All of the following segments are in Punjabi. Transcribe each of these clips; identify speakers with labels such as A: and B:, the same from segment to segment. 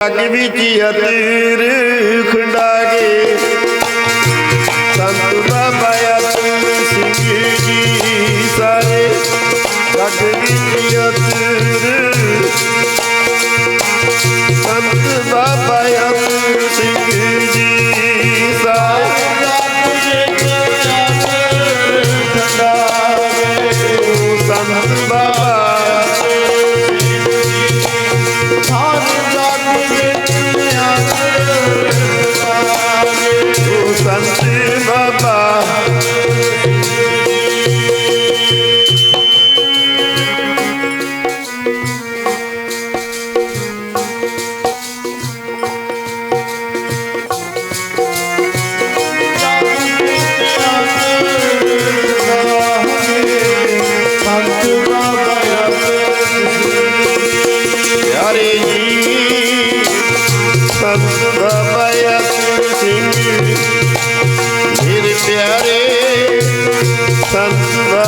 A: ਜਗ ਵਿੱਚ ਅਤੀਰ ਖੰਡਾਗੇ ਸੰਤ ਬਾਬਾ ਅਤਰ ਸਿੰਘ ਜੀ ਸਾਰੇ ਜਗ ਵਿੱਚ ਅਤੀਰ Santa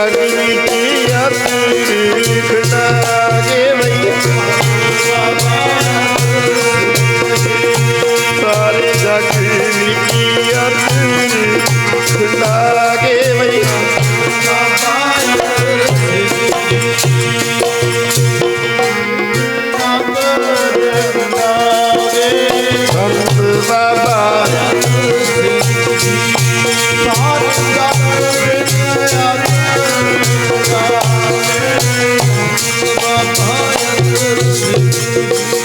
A: ਜਗ ਵਿੱਚ ਅਤਰ ਖੰਡਾਗੇ ਵਈ ਸਾਰੇ ਜਗ ਵਿੱਚ ਅਤਰ ਖੰਡਾਗੇ Thank you.